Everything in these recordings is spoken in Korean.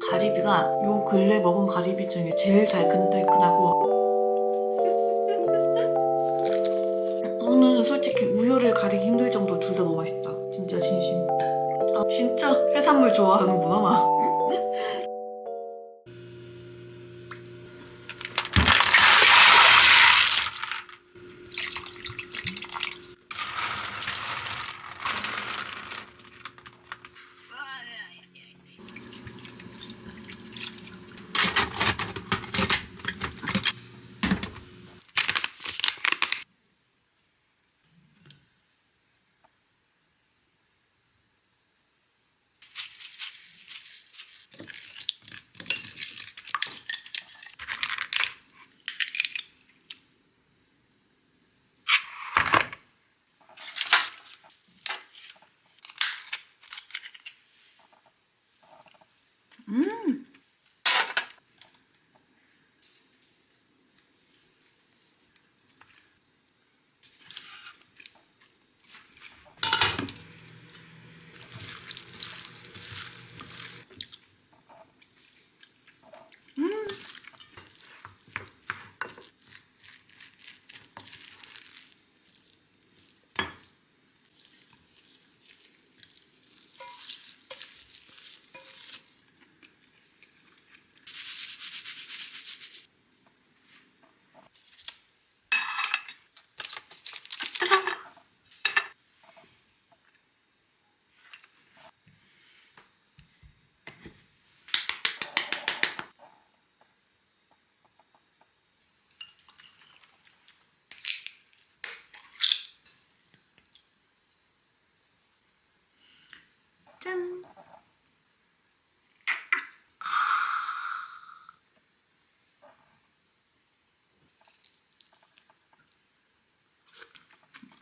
가리비가 요 근래 먹은 가리비 중에 제일 달큰달큰하고 저는 솔직히 우열을 가리기 힘들 정도로 둘 다 너무 맛있다. 진짜 진심. 아 진짜 해산물 좋아하는구나 나. 짠.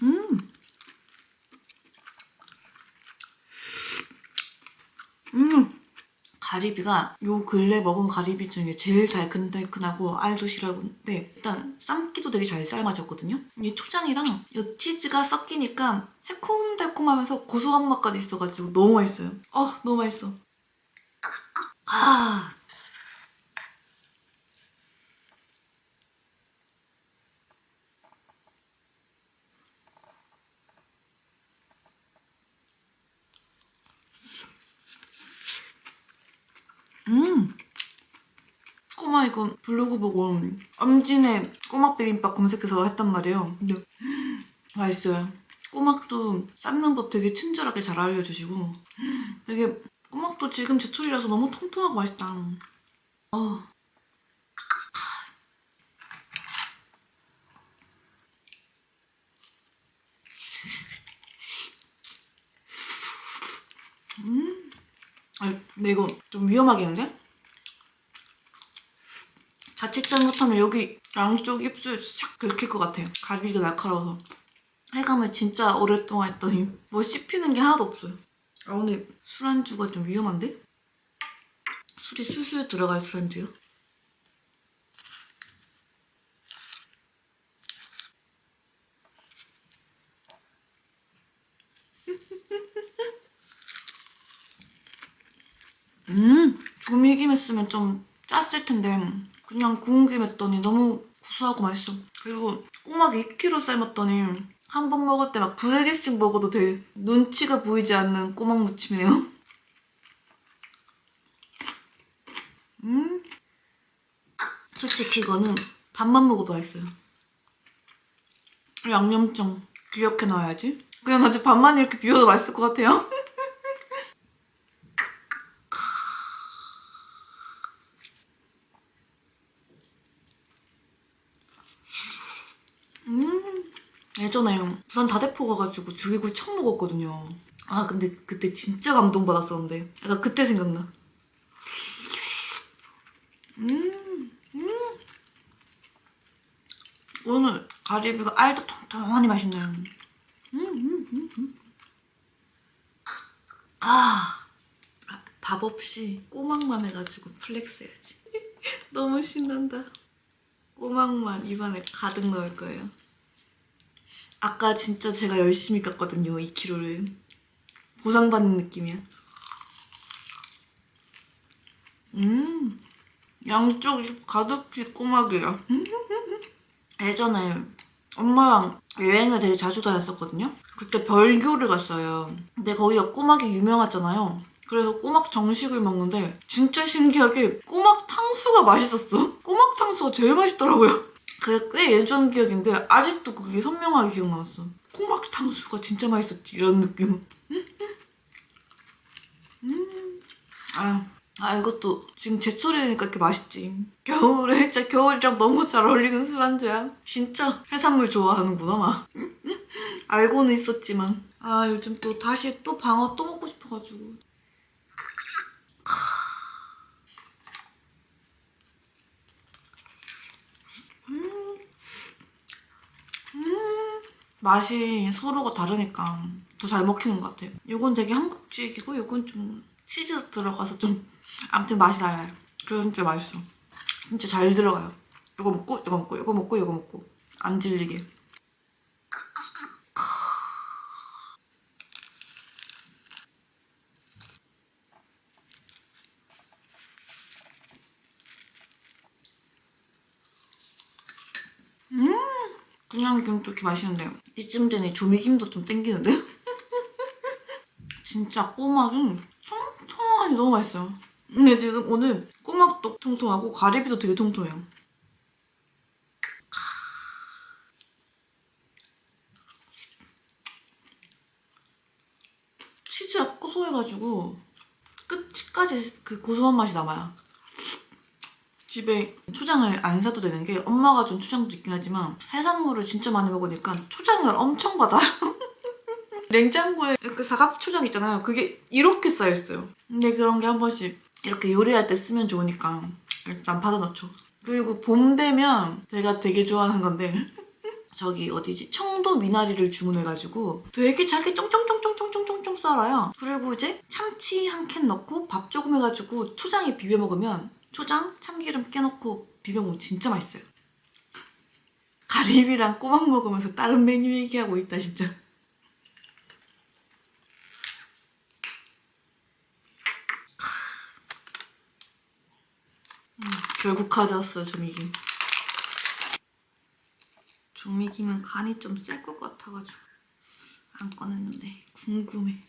음. 음. 가리비가 요 근래 먹은 가리비 중에 제일 달큰달큰하고 알도 싫어하는데 일단 삶기도 되게 잘 삶아졌거든요. 이 초장이랑 이 치즈가 섞이니까 새콤달콤하면서 고소한 맛까지 있어가지고 너무 맛있어요. 아 너무 맛있어. 아. 음. 꼬마 이거 블로그 보고 엄진의 꼬막 비빔밥 검색해서 했단 말이에요. 근데 맛있어요. 꼬막도 삶는 법 되게 친절하게 잘 알려주시고 되게 꼬막도 지금 제철이라서 너무 통통하고 맛있다. 어. 아, 근데 이거 좀 위험하겠는데? 자칫 잘못하면 여기 양쪽 입술 싹 긁힐 것 같아요. 갈비가 날카로워서. 해감을 진짜 오랫동안 했더니 뭐 씹히는 게 하나도 없어요. 아, 오늘 술안주가 좀 위험한데? 술이 술술 들어갈 술안주요? 음, 조미김 했으면 좀 짰을 텐데 그냥 구운 김 했더니 너무 구수하고 맛있어. 그리고 꼬막 2kg 삶았더니 한 번 먹을 때 막 두세 개씩 먹어도 돼. 눈치가 보이지 않는 꼬막 무침이네요. 음, 솔직히 이거는 밥만 먹어도 맛있어요. 양념장 기억해 놔야지. 그냥 아주 밥만 이렇게 비워도 맛있을 것 같아요. 예전에 부산 다대포 가가지고 조개구이 처음 먹었거든요. 아 근데 그때 진짜 감동받았었는데 약간 그때 생각나. 음, 음. 오늘 가리비가 알도 통통하니 맛있네요. 음, 음, 음, 음. 아, 아, 밥 없이 꼬막만 해가지고 플렉스 해야지. 너무 신난다. 꼬막만 입안에 가득 넣을 거예요. 아까 진짜 제가 열심히 깠거든요, 2kg를. 보상받는 느낌이야. 음, 양쪽이 가득히 꼬막이에요. 예전에 엄마랑 여행을 되게 자주 다녔었거든요. 그때 벌교를 갔어요. 근데 거기가 꼬막이 유명하잖아요. 그래서 꼬막 정식을 먹는데 진짜 신기하게 꼬막 탕수가 맛있었어. 꼬막 탕수가 제일 맛있더라고요. 그게 꽤 예전 기억인데 아직도 그게 선명하게 기억나왔어. 꼬막 탕수가 진짜 맛있었지 이런 느낌. 음, 아, 아 이것도 지금 제철이니까 이렇게 맛있지. 겨울에 진짜 겨울이랑 너무 잘 어울리는 술안주야. 진짜 해산물 좋아하는구나 나. 알고는 있었지만 아 요즘 또 다시 또 방어 또 먹고 싶어가지고 맛이 서로가 다르니까 더 잘 먹히는 것 같아요. 이건 되게 한국적이고 이건 좀 치즈 들어가서 좀 아무튼 맛이 달라요. 그래서 진짜 맛있어. 진짜 잘 들어가요. 이거 먹고 이거 먹고 이거 먹고 이거 먹고 안 질리게. 그냥 이렇게 맛있는데요. 이쯤 되니 조미김도 좀 땡기는데요? 진짜 꼬막은 통통하니 너무 맛있어요. 근데 지금 오늘 꼬막도 통통하고 가리비도 되게 통통해요. 치즈가 고소해가지고 끝까지 그 고소한 맛이 남아요. 집에 초장을 안 사도 되는 게 엄마가 준 초장도 있긴 하지만 해산물을 진짜 많이 먹으니까 초장을 엄청 받아요. 냉장고에 이렇게 사각 초장 있잖아요. 그게 이렇게 쌓여있어요. 근데 그런 게 한 번씩 이렇게 요리할 때 쓰면 좋으니까 일단 받아놓죠. 그리고 봄 되면 제가 되게 좋아하는 건데 저기 어디지 청도 미나리를 주문해가지고 되게 잘게 쫑쫑쫑쫑쫑쫑쫑 썰어요. 그리고 이제 참치 한 캔 넣고 밥 조금 해가지고 초장에 비벼 먹으면 초장 참기름 깨놓고 비벼 먹으면 진짜 맛있어요. 가리비랑 꼬막 먹으면서 다른 메뉴 얘기하고 있다 진짜. 음, 결국 가져왔어요 조미김. 조미김은 간이 좀 셀 것 같아가지고 안 꺼냈는데 궁금해.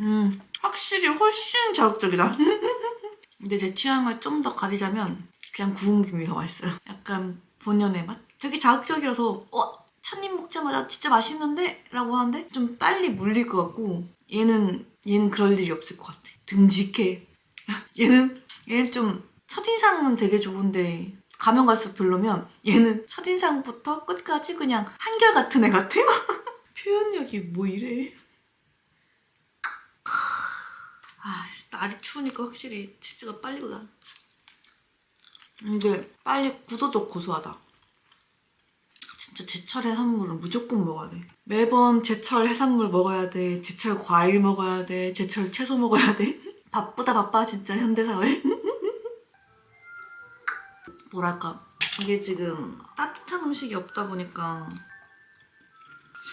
음, 확실히 훨씬 자극적이다. 근데 제 취향을 좀 더 가리자면 그냥 구운 김이 더 맛있어요. 약간 본연의 맛? 되게 자극적이라서 어? 첫입 먹자마자 진짜 맛있는데? 라고 하는데 좀 빨리 물릴 것 같고 얘는 얘는 그럴 일이 없을 것 같아. 듬직해. 얘는 얘는 좀 첫인상은 되게 좋은데 가면 갈수록 별로면 얘는 첫인상부터 끝까지 그냥 한결같은 애 같아요. 표현력이 뭐 이래. 아, 날이 추우니까 확실히 치즈가 빨리 굳어. 근데 빨리 굳어도 고소하다. 진짜 제철 해산물은 무조건 먹어야 돼. 매번 제철 해산물 먹어야 돼. 제철 과일 먹어야 돼. 제철 채소 먹어야 돼. 바쁘다 바빠 진짜 현대사회. 뭐랄까 이게 지금 따뜻한 음식이 없다 보니까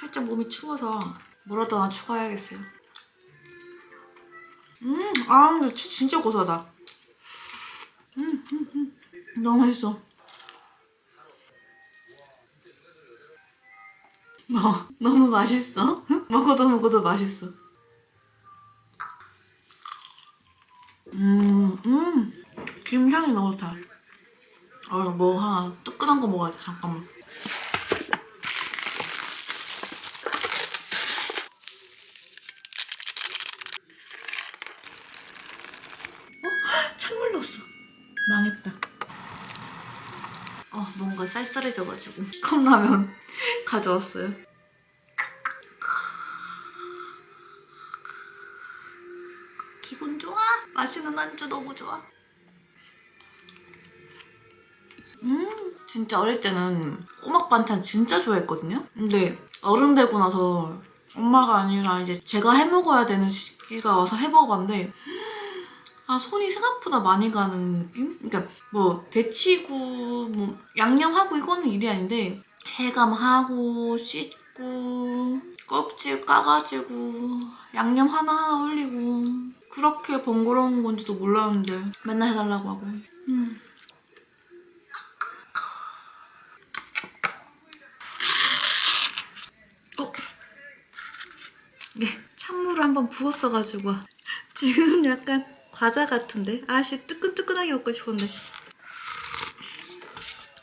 살짝 몸이 추워서 뭐라도 하나 추가해야겠어요. 음, 아, 치- 진짜 고소하다. 음, 음, 음. 너무 맛있어. 어, 너무 맛있어. 먹어도 먹어도 맛있어. 음, 음. 김향이 너무 좋다. 어, 뭐 하나 뜨끈한 거 먹어야 돼. 잠깐만. 찬물 넣었어. 망했다. 어, 뭔가 쌀쌀해져가지고. 컵라면 가져왔어요. 기분 좋아. 맛있는 안주 너무 좋아. 음, 진짜 어릴 때는 꼬막 반찬 진짜 좋아했거든요? 근데 어른 되고 나서 엄마가 아니라 이제 제가 해 먹어야 되는 시기가 와서 해 먹어봤는데 아 손이 생각보다 많이 가는 느낌? 그러니까 뭐 데치고 뭐 양념하고 이거는 일이 아닌데 해감하고 씻고 껍질 까가지고 양념 하나하나 올리고 그렇게 번거로운 건지도 몰랐는데 맨날 해달라고 하고 음. 어? 네, 찬물을 한번 부었어가지고 지금 약간 과자 같은데? 아씨 뜨끈뜨끈하게 먹고 싶은데.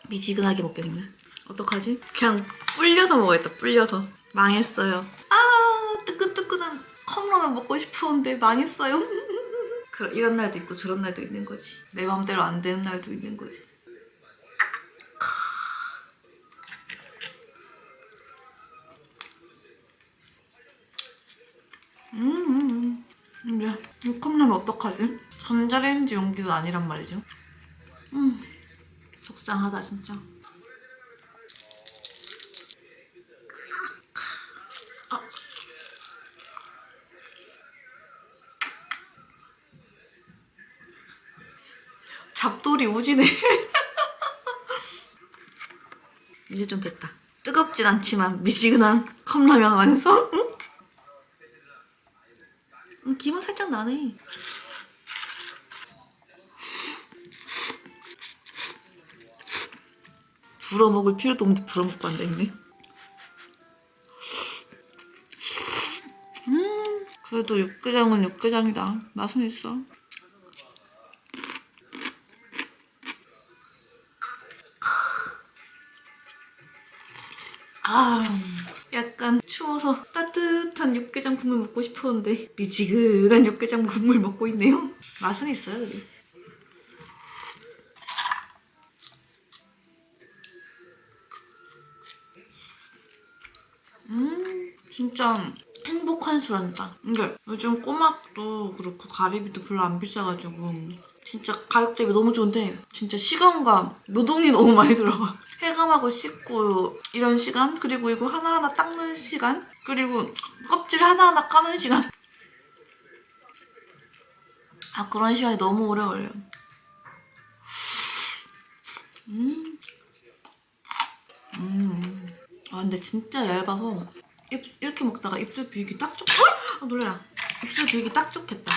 미지근하게 먹겠네. 어떡하지? 그냥 불려서 먹어야겠다 불려서. 망했어요. 아 뜨끈뜨끈한 컵라면 먹고 싶었는데 망했어요. 그, 이런 날도 있고 저런 날도 있는 거지. 내 맘대로 안 되는 날도 있는 거지. 음, 근데 이 컵라면 어떡하지? 전자레인지 용기도 아니란 말이죠. 음, 속상하다 진짜. 아. 잡돌이 오지네. 이제 좀 됐다. 뜨겁진 않지만 미지근한 컵라면 완성. 음, 기분 살짝 나네. 불어 먹을 필요도 없는데 불어 먹고 앉아 있네. 음, 그래도 육개장은 육개장이다. 맛은 있어. 아, 약간 추워서 따뜻한 육개장 국물 먹고 싶었는데 미지근한 육개장 국물 먹고 있네요. 맛은 있어요, 그래. 음, 진짜 행복한 술한다. 근데 요즘 꼬막도 그렇고 가리비도 별로 안 비싸가지고 진짜 가격 대비 너무 좋은데 진짜 시간과 노동이 너무 많이 들어가. 해감하고 씻고 이런 시간 그리고 이거 하나하나 닦는 시간 그리고 껍질 하나하나 까는 시간 아 그런 시간이 너무 오래 걸려. 음. 음. 아 근데 진짜 얇아서 입, 이렇게 먹다가 입술 비우기 딱 좋. 어? 아, 놀래라. 입술 비우기 딱 좋겠다.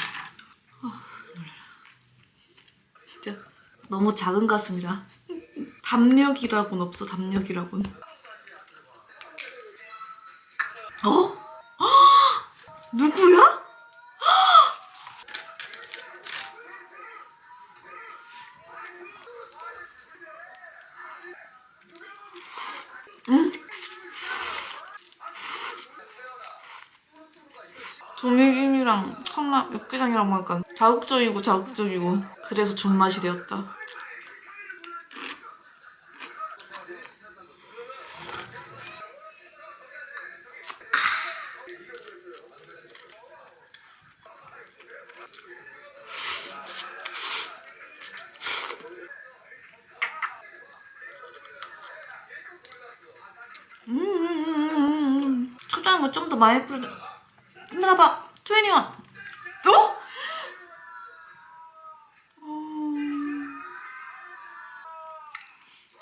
아, 너무 작은 것 같습니다. 담력이라고는 없어 담력이라고는. 어? 헉! 누구야? 조미김이랑 컵라 육개장이랑 먹으니까 자극적이고 자극적이고 그래서 존맛이 되었다. 음, 초장은 뭐좀더 많이 뿌려. 흔들어봐. 21. 어? 음...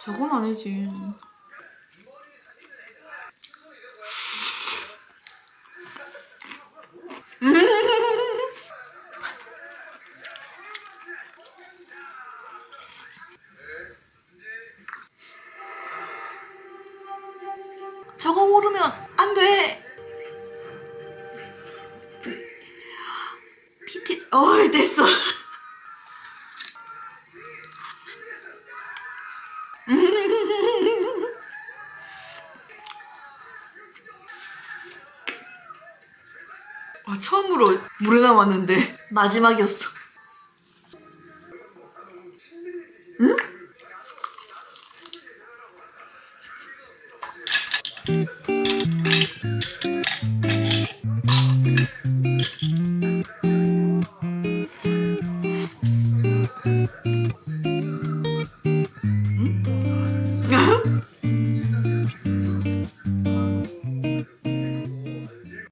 저건 아니지. 저거 모르면 안 돼. PT, 어이, 됐어. 남았는데 마지막이었어. 응?